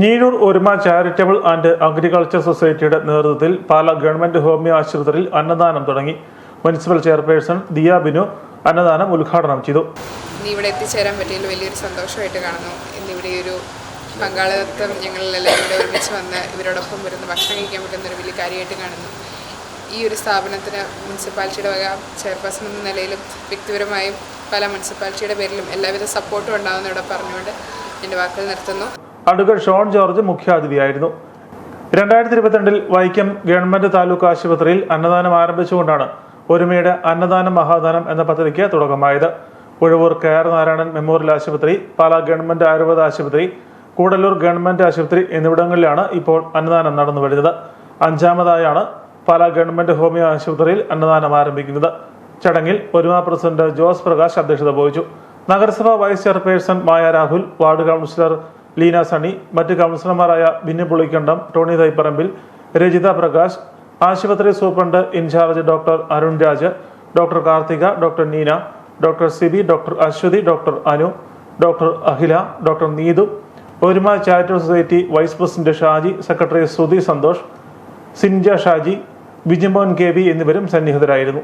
ഞീഴൂർ ഒരുമ charitable and agriculture സൊസൈറ്റിയുടെ നേതൃത്വത്തിൽ പാല ഗവൺമെന്റ് ഹോമിയോ ആശുപത്രിയിൽ അന്നദാനം തുടങ്ങി. മുനിസിപ്പൽ ചെയർപേഴ്സൺ ദിയ ബിനു അന്നദാനം ഉദ്ഘാടനം ചെയ്തു. ഇവിടെ എത്തിച്ചേരാൻ പറ്റിയതിൽ വലിയൊരു സന്തോഷമായിട്ട് കാണുന്നു. ഇന്നിവിടെ ഒരു പങ്കാളിത്തം ഞങ്ങളെല്ലാം ഇവിടെ ഒരുമിച്ച് വന്ന് ഇവരോടൊപ്പം വരുന്ന ഭക്ഷണം കഴിക്കാൻ പറ്റുന്ന ഒരു വലിയ കാര്യമായിട്ട് കാണുന്നു. ഈ ഒരു സ്ഥാപനത്തിന് മുനിസിപ്പാലിറ്റിയുടെ വക ചെയർപേഴ്സൺ എന്ന നിലയിലും വ്യക്തിപരമായും പല മുനിസിപ്പാലിറ്റിയുടെ പേരിലും എല്ലാവിധ സപ്പോർട്ടും ഉണ്ടാകുന്ന ഇവിടെ പറഞ്ഞുകൊണ്ട് എന്റെ വാക്കുകൾ നിർത്തുന്നു. അഡ്വക്കേറ്റ് ഷോൺ ജോർജ് മുഖ്യാതിഥിയായിരുന്നു. രണ്ടായിരത്തി ഇരുപത്തിരണ്ടിൽ വൈക്കം ഗവൺമെന്റ് താലൂക്ക് ആശുപത്രിയിൽ അന്നദാനം ആരംഭിച്ചുകൊണ്ടാണ് ഒരുമയുടെ അന്നദാനം മഹാദാനം എന്ന പദ്ധതിക്ക് തുടക്കമായത്. Uzhavoor K R Narayanan memorial ആശുപത്രി പാലാ ഗവൺമെന്റ് ആയുർവേദ ആശുപത്രി കൂടല്ലൂർ ഗവൺമെന്റ് ആശുപത്രി എന്നിവിടങ്ങളിലാണ് ഇപ്പോൾ അന്നദാനം നടന്നു വരുന്നത്. അഞ്ചാമതായാണ് പാലാ ഗവൺമെന്റ് ഹോമിയോ ആശുപത്രിയിൽ അന്നദാനം ആരംഭിക്കുന്നത്. ചടങ്ങിൽ ഒരുമ പ്രസിഡന്റ് ജോസ് പ്രകാശ് അധ്യക്ഷത വഹിച്ചു. നഗരസഭ vice chairperson Maya Rahul ward councillor Leena Sunny മറ്റ് കൗൺസിലർമാരായ ബിന്നു പുളിക്കണ്ടം ടോണി തൈപ്പറമ്പിൽ രജിത പ്രകാശ് ആശുപത്രി superintendent in charge doctor Arun Raj doctor Karthika doctor Neena doctor Siby doctor Aswathy doctor Anu doctor Akhila doctor Neethu Oruma charitable society vice president Shaji secretary Sruthi Santhosh Sinja Shaji Bijimon K V എന്നിവരും സന്നിഹിതരായിരുന്നു.